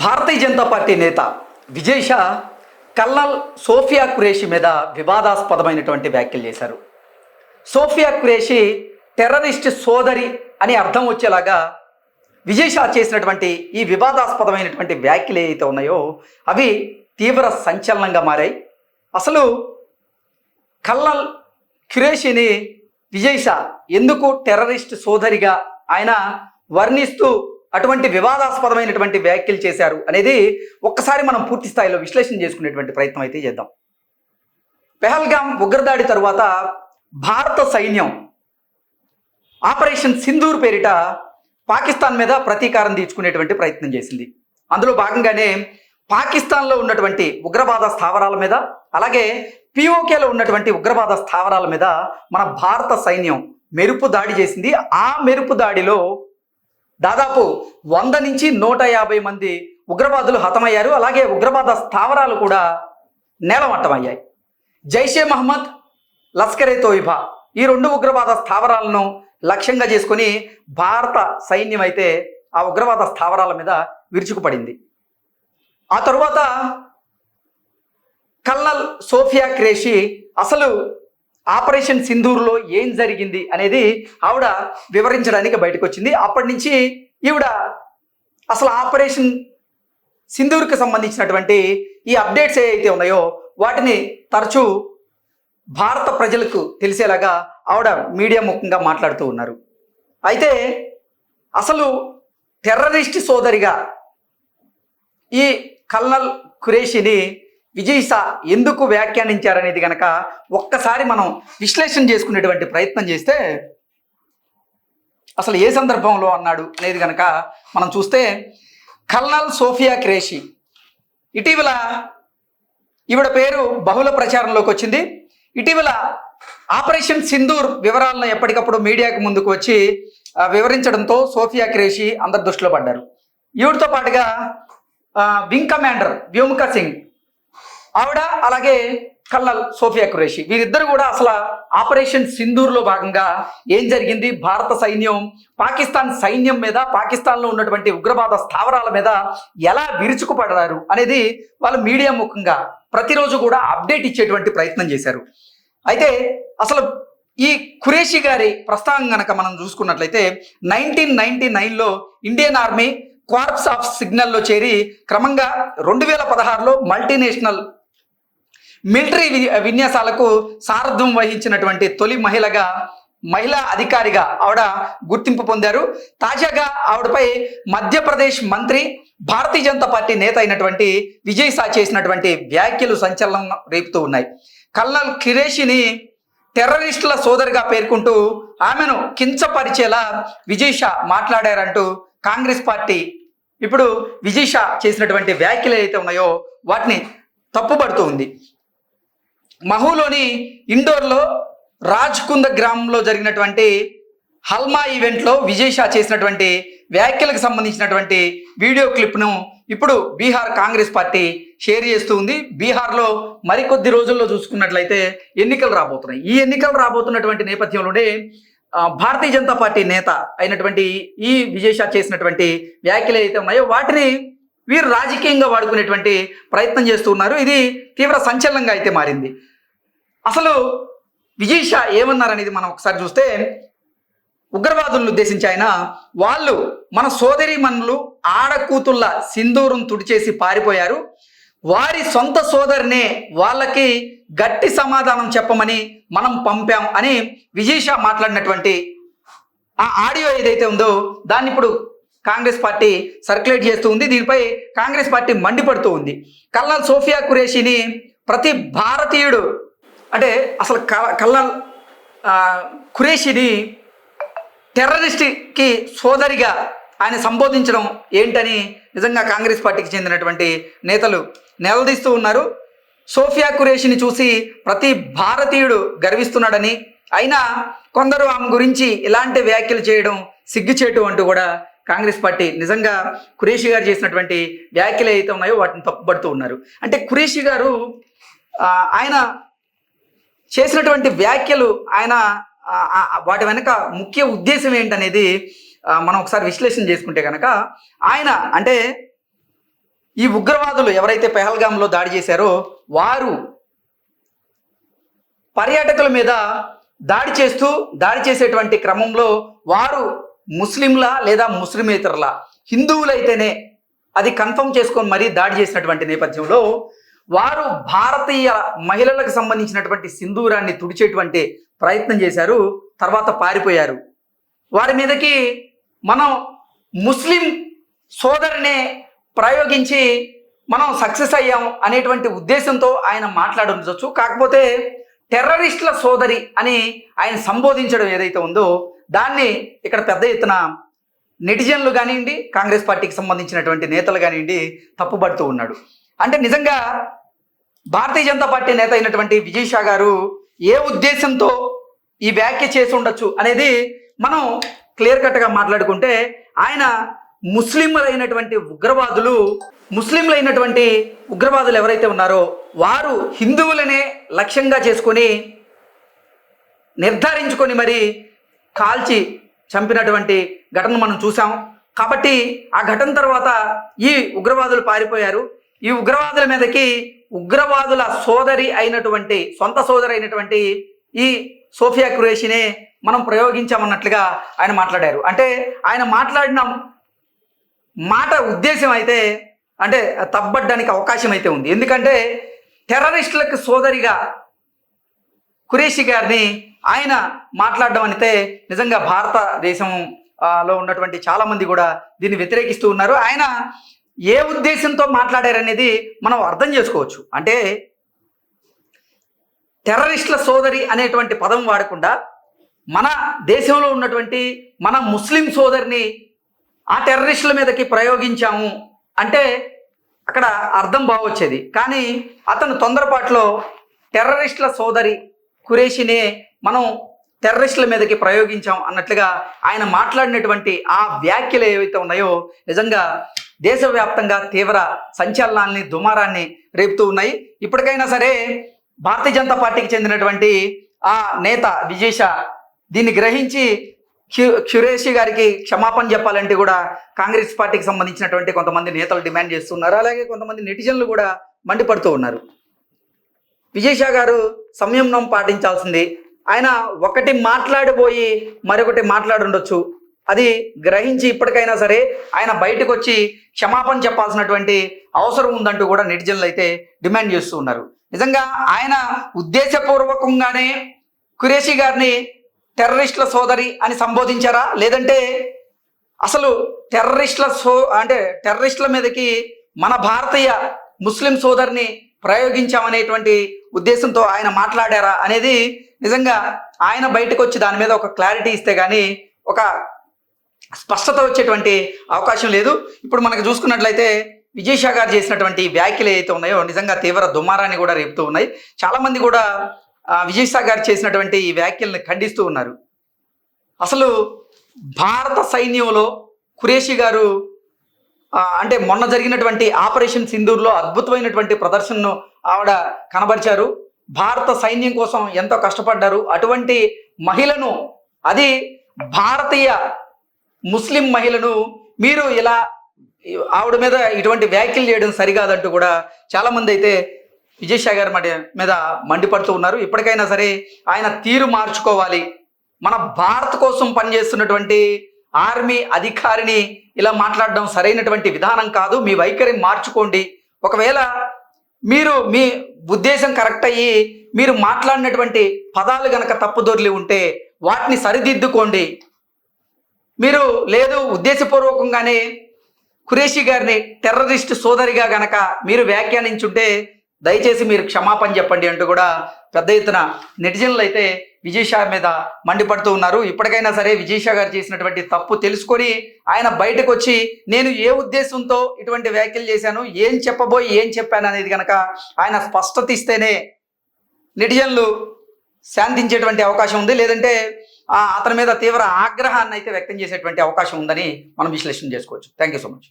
భారతీయ Janata party నేత Vijay Shah colonel Sofiya Qureshi మీద వివాదాస్పదమైనటువంటి వ్యాఖ్యలు చేశారు. సోఫియా కురేషి టెర్రరిస్ట్ సోదరి అని అర్థం వచ్చేలాగా విజయ్ షా చేసినటువంటి ఈ వివాదాస్పదమైనటువంటి వ్యాఖ్యలు ఏవైతే ఉన్నాయో అవి తీవ్ర సంచలనంగా మారాయి. అసలు కల్నల్ ఖురేషిని విజయ్ షా ఎందుకు టెర్రరిస్ట్ సోదరిగా ఆయన వర్ణిస్తూ అటువంటి వివాదాస్పదమైనటువంటి వ్యాఖ్యలు చేశారు అనేది ఒక్కసారి మనం పూర్తి స్థాయిలో విశ్లేషణ చేసుకునేటువంటి ప్రయత్నం అయితే చేద్దాం. పెహల్గాం ఉగ్రదాడి తరువాత భారత సైన్యం ఆపరేషన్ సింధూర్ పేరిట పాకిస్తాన్ మీద ప్రతీకారం తీర్చుకునేటువంటి ప్రయత్నం చేసింది. అందులో భాగంగానే పాకిస్తాన్లో ఉన్నటువంటి ఉగ్రవాద స్థావరాల మీద అలాగే పిఓకేలో ఉన్నటువంటి ఉగ్రవాద స్థావరాల మీద మన భారత సైన్యం మెరుపు దాడి చేసింది. ఆ మెరుపు దాడిలో దాదాపు వంద నుంచి నూట యాభై మంది ఉగ్రవాదులు హతమయ్యారు. అలాగే ఉగ్రవాద స్థావరాలు కూడా నేలమట్టమయ్యాయి. జైషే మహమ్మద్ లస్కరే తోయిబా ఈ రెండు ఉగ్రవాద స్థావరాలను లక్ష్యంగా చేసుకొని భారత సైన్యం అయితే ఆ ఉగ్రవాద స్థావరాల మీద విరుచుకుపడింది. ఆ తరువాత కల్నల్ సోఫియా క్రేషి అసలు ఆపరేషన్ సింధూర్లో ఏం జరిగింది అనేది ఆవిడ వివరించడానికి బయటకు వచ్చింది అప్పటి నుంచి ఈవిడ అసలు ఆపరేషన్ సింధూర్కి సంబంధించినటువంటి ఈ అప్డేట్స్ ఏవైతే ఉన్నాయో వాటిని తరచూ భారత ప్రజలకు తెలిసేలాగా ఆవిడ మీడియా ముఖంగా మాట్లాడుతూ ఉన్నారు. అయితే అసలు టెర్రరిస్ట్ సోదరిగా ఈ కల్నల్ ఖురేషిని విజయ్ ఎందుకు వ్యాఖ్యానించారనేది కనుక ఒక్కసారి మనం విశ్లేషణ చేసుకునేటువంటి ప్రయత్నం చేస్తే అసలు ఏ సందర్భంలో అన్నాడు అనేది కనుక మనం చూస్తే కల్నల్ సోఫియా క్రేషి. ఇటీవల ఈవిడ పేరు బహుళ ప్రచారంలోకి వచ్చింది. ఇటీవల ఆపరేషన్ సింధూర్ వివరాలను ఎప్పటికప్పుడు మీడియాకు ముందుకు వచ్చి వివరించడంతో సోఫియా క్రేషి అందరి దృష్టిలో పడ్డారు. ఈవిడతో పాటుగా వింగ్ కమాండర్ వ్యోముఖ సింగ్ ఆవిడ అలాగే కల్లల్ సోఫియా ఖురేషి. వీరిద్దరు కూడా అసలు ఆపరేషన్ సింధూర్లో భాగంగా ఏం జరిగింది? భారత సైన్యం పాకిస్తాన్ సైన్యం మీద పాకిస్తాన్లో ఉన్నటువంటి ఉగ్రవాద స్థావరాల మీద ఎలా విరుచుకుపడారు అనేది వాళ్ళు మీడియా ముఖంగా ప్రతిరోజు కూడా అప్డేట్ ఇచ్చేటువంటి ప్రయత్నం చేశారు. అయితే అసలు ఈ ఖురేషి గారి ప్రస్తావన కనుక మనం చూసుకున్నట్లయితే నైన్టీన్ నైన్టీ నైన్లో ఇండియన్ ఆర్మీ క్వార్ప్స్ ఆఫ్ సిగ్నల్లో చేరి క్రమంగా రెండు వేల పదహారులో మల్టీనేషనల్ మిలిటరీ వి- విన్యాసాలకు సారథ్యం వహించినటువంటి తొలి మహిళగా మహిళా అధికారిగా ఆవిడ గుర్తింపు పొందారు. తాజాగా ఆవిడపై మధ్యప్రదేశ్ మంత్రి భారతీయ జనతా పార్టీ నేత అయినటువంటి విజయ్ సా చేసినటువంటి వ్యాఖ్యలు సంచలనం రేపుతూ ఉన్నాయి. కల్నల్ ఖిరేషిని టెర్రరిస్టుల సోదరిగా పేర్కొంటూ ఆమెను కించపరిచేలా విజయ్ షా మాట్లాడారంటూ కాంగ్రెస్ పార్టీ ఇప్పుడు విజయ్ షా చేసినటువంటి వ్యాఖ్యలు ఏవైతే ఉన్నాయో వాటిని తప్పుపడుతూ ఉంది. మహూలోని ఇండోర్లో రాజ్కుంద గ్రామంలో జరిగినటువంటి హల్మా ఈవెంట్లో విజయ్ షా చేసినటువంటి వ్యాఖ్యలకు సంబంధించినటువంటి వీడియో క్లిప్ను ఇప్పుడు బీహార్ కాంగ్రెస్ పార్టీ షేర్ చేస్తూ ఉంది. బీహార్లో మరికొద్ది రోజుల్లో చూసుకున్నట్లయితే ఎన్నికలు రాబోతున్నాయి. ఈ ఎన్నికలు రాబోతున్నటువంటి నేపథ్యంలోనే భారతీయ జనతా పార్టీ నేత అయినటువంటి ఈ విజయ్ షా చేసినటువంటి వ్యాఖ్యలు అయితే ఉన్నాయో వాటిని వీరు రాజకీయంగా వాడుకునేటువంటి ప్రయత్నం చేస్తూ ఉన్నారు. ఇది తీవ్ర సంచలనంగా అయితే మారింది. అసలు విజయ్ షా ఏమన్నారనేది మనం ఒకసారి చూస్తే ఉగ్రవాదులను ఉద్దేశించి ఆయన వాళ్ళు మన సోదరి మనులు ఆడకూతుళ్ళ సింధూరం తుడిచేసి పారిపోయారు. వారి సొంత సోదరినే వాళ్ళకి గట్టి సమాధానం చెప్పమని మనం పంపాం అని విజయ్ షా మాట్లాడినటువంటి ఆ ఆడియో ఏదైతే ఉందో దాన్ని ఇప్పుడు కాంగ్రెస్ పార్టీ సర్క్యులేట్ చేస్తూ ఉంది దీనిపై కాంగ్రెస్ పార్టీ మండిపడుతూ ఉంది కల్లాల్ సోఫియా కురేషిని ప్రతి భారతీయుడు అంటే అసలు కల్లాల్ ఖురేషిని టెర్రరిస్ట్కి సోదరిగా ఆయన సంబోధించడం ఏంటని నిజంగా కాంగ్రెస్ పార్టీకి చెందినటువంటి నేతలు నిలదీస్తూ ఉన్నారు. సోఫియా ఖురేషిని చూసి ప్రతి భారతీయుడు గర్విస్తున్నాడని. అయినా కొందరు ఆమె గురించి ఇలాంటి వ్యాఖ్యలు చేయడం సిగ్గుచేటు అంటూ కూడా కాంగ్రెస్ పార్టీ నిజంగా ఖురేషి గారు చేసినటువంటి వ్యాఖ్యలు ఏవైతే ఉన్నాయో వాటిని తప్పుపడుతూ ఉన్నారు. అంటే ఖురేషి గారు ఆయన చేసినటువంటి వ్యాఖ్యలు ఆయన వాటి వెనక ముఖ్య ఉద్దేశం ఏంటనేది మనం ఒకసారి విశ్లేషణ చేసుకుంటే కనుక ఆయన అంటే ఈ ఉగ్రవాదులు ఎవరైతే పెహల్గాంలో దాడి చేశారో వారు పర్యాటకుల మీద దాడి చేస్తూ దాడి చేసేటువంటి క్రమంలో వారు ముస్లింలా లేదా ముస్లిమేతరులా? హిందువులైతేనే అది కన్ఫర్మ్ చేసుకొని మరీ దాడి చేసినటువంటి నేపథ్యంలో వారు భారతీయ మహిళలకు సంబంధించినటువంటి సింధూరాన్ని తుడిచేటువంటి ప్రయత్నం చేశారు తర్వాత పారిపోయారు. వారి మీదకి మనం ముస్లిం సోదరినే ప్రయోగించి మనం సక్సెస్ అయ్యాం అనేటువంటి ఉద్దేశంతో ఆయన మాట్లాడుండొచ్చు కాకపోతే టెర్రరిస్టుల సోదరి అని ఆయన సంబోధించడం ఏదైతే ఉందో దాన్ని ఇక్కడ పెద్ద ఎత్తున నెటిజన్లు కానివ్వండి కాంగ్రెస్ పార్టీకి సంబంధించినటువంటి నేతలు కానివ్వండి తప్పుపడుతూ ఉన్నాడు. అంటే నిజంగా భారతీయ జనతా పార్టీ నేత అయినటువంటి విజయ్ షా గారు ఏ ఉద్దేశంతో ఈ వ్యాఖ్య చేసి ఉండొచ్చు అనేది మనం క్లియర్ కట్గా మాట్లాడుకుంటే ఆయన ముస్లింలైనటువంటి ఉగ్రవాదులు ముస్లింలైనటువంటి ఉగ్రవాదులు ఎవరైతే ఉన్నారో వారు హిందువులనే లక్ష్యంగా చేసుకొని నిర్ధారించుకొని మరి కాల్చి చంపినటువంటి ఘటన మనం చూసాం కాబట్టి ఆ ఘటన తర్వాత ఈ ఉగ్రవాదులు పారిపోయారు. ఈ ఉగ్రవాదుల మీదకి ఉగ్రవాదుల సోదరి అయినటువంటి సొంత సోదరి అయినటువంటి ఈ సోఫియా కురేషినే మనం ప్రయోగించామన్నట్లుగా ఆయన మాట్లాడారు. అంటే ఆయన మాట్లాడిన మాట ఉద్దేశం అయితే అంటే తప్పడానికి అవకాశం అయితే ఉంది. ఎందుకంటే టెర్రరిస్టులకు సోదరిగా కురేషి గారిని ఆయన మాట్లాడడం అయితే నిజంగా భారతదేశం లో ఉన్నటువంటి చాలామంది కూడా దీన్ని వ్యతిరేకిస్తూ ఉన్నారు. ఆయన ఏ ఉద్దేశంతో మాట్లాడారనేది మనం అర్థం చేసుకోవచ్చు. అంటే టెర్రరిస్టుల సోదరి అనేటువంటి పదం వాడకుండా మన దేశంలో ఉన్నటువంటి మన ముస్లిం సోదరిని ఆ టెర్రరిస్టుల మీదకి ప్రయోగించాము అంటే అక్కడ అర్థం బాగొచ్చేది. కానీ అతను తొందరపాటులో టెర్రరిస్టుల సోదరి కురేషినే మనం టెర్రరిస్టుల మీదకి ప్రయోగించాం అన్నట్లుగా ఆయన మాట్లాడినటువంటి ఆ వ్యాఖ్యలు ఏవైతే ఉన్నాయో నిజంగా దేశవ్యాప్తంగా తీవ్ర సంచలనాల్ని దుమారాన్ని రేపుతూ ఉన్నాయి. ఇప్పటికైనా సరే భారతీయ జనతా పార్టీకి చెందినటువంటి ఆ నేత విజేష దీన్ని గ్రహించి క్యూ క్యురేషి గారికి క్షమాపణ చెప్పాలంటే కూడా కాంగ్రెస్ పార్టీకి సంబంధించినటువంటి కొంతమంది నేతలు డిమాండ్ చేస్తున్నారు. అలాగే కొంతమంది నెటిజన్లు కూడా మండిపడుతూ ఉన్నారు. విజయషా గారు సంయమనం పాటించాల్సింది. ఆయన ఒకటి మాట్లాడిపోయి మరొకటి మాట్లాడుండొచ్చు. అది గ్రహించి ఇప్పటికైనా సరే ఆయన బయటకు వచ్చి క్షమాపణ చెప్పాల్సినటువంటి అవసరం ఉందంటూ కూడా నెటిజన్లు అయితే డిమాండ్ చేస్తూ ఉన్నారు. నిజంగా ఆయన ఉద్దేశపూర్వకంగానే కురేషి గారిని టెర్రరిస్టుల సోదరి అని సంబోధించారా? లేదంటే అసలు టెర్రరిస్టుల సో అంటే టెర్రరిస్టుల మీదకి మన భారతీయ ముస్లిం సోదరిని ప్రయోగించామనేటువంటి ఉద్దేశంతో ఆయన మాట్లాడారా అనేది నిజంగా ఆయన బయటకు వచ్చి దాని మీద ఒక క్లారిటీ ఇస్తే కానీ ఒక స్పష్టత వచ్చేటువంటి అవకాశం లేదు. ఇప్పుడు మనకు చూసుకున్నట్లయితే విజయ్ షా గారు చేసినటువంటి వ్యాఖ్యలు ఏవైతే ఉన్నాయో నిజంగా తీవ్ర దుమారాన్ని కూడా రేపుతూ ఉన్నాయి. చాలామంది కూడా ఆ, విజయ్ గారు చేసినటువంటి ఈ వ్యాఖ్యలను ఖండిస్తూ ఉన్నారు. అసలు భారత సైన్యంలో ఖురేషి గారు అంటే మొన్న జరిగినటువంటి ఆపరేషన్ సింధూర్లో అద్భుతమైనటువంటి ప్రదర్శనను ఆవిడ కనబరిచారు. భారత సైన్యం కోసం ఎంతో కష్టపడ్డారు. అటువంటి మహిళను అది భారతీయ ముస్లిం మహిళను మీరు ఇలా ఆవిడ మీద ఇటువంటి వ్యాఖ్యలు చేయడం సరికాదంటూ కూడా చాలామంది అయితే విజయసాగర్ గారి మీద మండిపడుతూ ఉన్నారు. ఇప్పటికైనా సరే ఆయన తీరు మార్చుకోవాలి. మన భారత్ కోసం పనిచేస్తున్నటువంటి ఆర్మీ అధికారిని ఇలా మాట్లాడడం సరైనటువంటి విధానం కాదు. మీ వైఖరిని మార్చుకోండి. ఒకవేళ మీరు మీ ఉద్దేశం కరెక్ట్ అయ్యి మీరు మాట్లాడినటువంటి పదాలు గనక తప్పుదొర్లి ఉంటే వాటిని సరిదిద్దుకోండి. మీరు లేదు ఉద్దేశపూర్వకంగానే ఖురేషి గారిని టెర్రరిస్ట్ సోదరిగా గనక మీరు వ్యాఖ్యానించుంటే దయచేసి మీరు క్షమాపణ చెప్పండి అంటూ కూడా పెద్ద ఎత్తున నెటిజన్లు అయితే విజయ్ షా మీద మండిపడుతూ ఉన్నారు. ఇప్పటికైనా సరే విజయ్ షా గారు చేసినటువంటి తప్పు తెలుసుకొని ఆయన బయటకు వచ్చి నేను ఏ ఉద్దేశంతో ఇటువంటి వ్యాఖ్యలు చేశాను? ఏం చెప్పబోయి ఏం చెప్పాను? అనేది కనుక ఆయన స్పష్టత ఇస్తేనే నెటిజన్లు శాంతించేటువంటి అవకాశం ఉంది. లేదంటే అతని మీద తీవ్ర ఆగ్రహాన్ని అయితే వ్యక్తం చేసేటువంటి అవకాశం ఉందని మనం విశ్లేషణ చేసుకోవచ్చు. Thank you so much